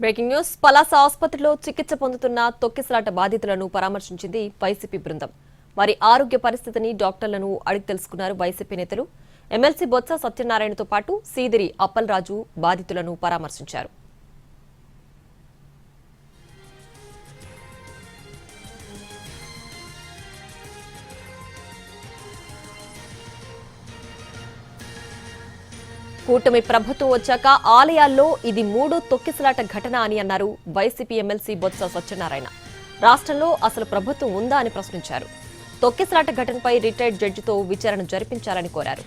Breaking news. Palasa ఆసుపత్రిలో చికిత్స పొందుతున్న తొక్కిసలాట బాధితులను పరామర్శించింది వైసీపీ బృందం. వారి ఆరోగ్య పరిస్థితిని డాక్టర్లను అడిగి తెలుసుకున్నారు వైసీపీ నేతలు. ఎమ్మెల్సీ బొత్స సత్యనారాయణతో పాటు సీదిరి అప్పలరాజు బాధితులను పరామర్శించారు. కూటమి ప్రభుత్వం వచ్చాక ఆలయాల్లో ఇది మూడో తొక్కిసలాట ఘటన అని అన్నారు వైసీపీ ఎమ్మెల్సీ బొత్స సత్యనారాయణ. రాష్ట్రంలో అసలు ప్రభుత్వం ఉందా అని ప్రశ్నించారు. తొక్కిసలాట ఘటనపై రిటైర్డ్ జడ్జితో విచారణ జరిపించాలని కోరారు.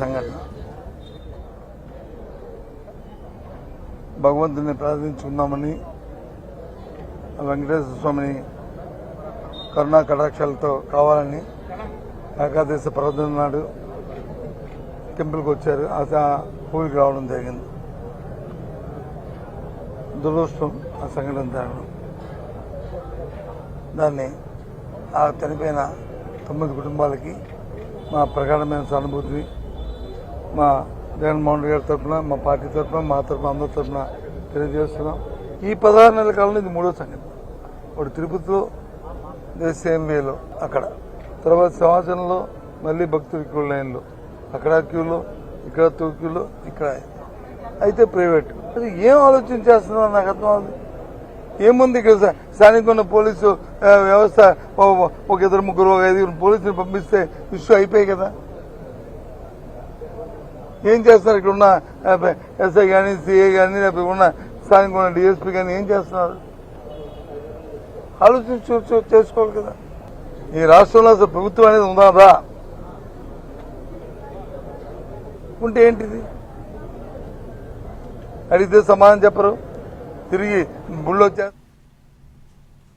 సంఘటన. భగవంతుని ప్రార్థించుకున్నామని వెంకటేశ్వర స్వామిని కరుణా కటాక్షాలతో కావాలని ఏకాదశ పర్వదిన నాడు టెంపుల్కి వచ్చారు. ఆ పూలకి రావడం జరిగింది. దురదృష్టం ఆ సంఘటన జరగడం దాన్ని ఆ చనిపోయిన తొమ్మిది కుటుంబాలకి మా ప్రగాఢమైన సానుభూతిని మా జగన్మోహన్ రెడ్డి గారి తరఫున మా పార్టీ తరఫున మా తరఫున అందరి తరఫున తెలియజేస్తున్నాం. ఈ పదహారు నెలల కాలంలో ఇది మూడో సంఘటన. ఒకటి తిరుపతిలో సేమ్ వేలో అక్కడ. తర్వాత సమాజంలో మళ్ళీ భక్తుల క్యూ లైన్లో. అక్కడ క్యూలో ఇక్కడ టూ క్యూలో ఇక్కడ. అయితే ప్రైవేట్. అది ఏం ఆలోచన చేస్తున్నారు నాకు అర్థం అవుతుంది ఏముంది ఇక్కడ? స్థానికంగా ఉన్న పోలీసు వ్యవస్థ ఒక ఇద్దరు ముగ్గురు ఒక ఐదుగురు పోలీసులు పంపిస్తే ఇష్యూ అయిపోయాయి కదా. ఏం చేస్తారు ఇక్కడ ఉన్న ఎస్ఐ కానీ సిఐ కానీ లేకపోతే ఉన్న స్థానిక ఉన్న డిఎస్పీ కానీ ఏం చేస్తున్నారు? ఆలోచించి చేసుకోవాలి కదా. ఈ రాష్ట్రంలో అసలు ప్రభుత్వం అనేది ఉందా ఉంటే ఏంటిది? అడిగితే సమాధానం చెప్పరు. తిరిగి గుళ్ళొచ్చారు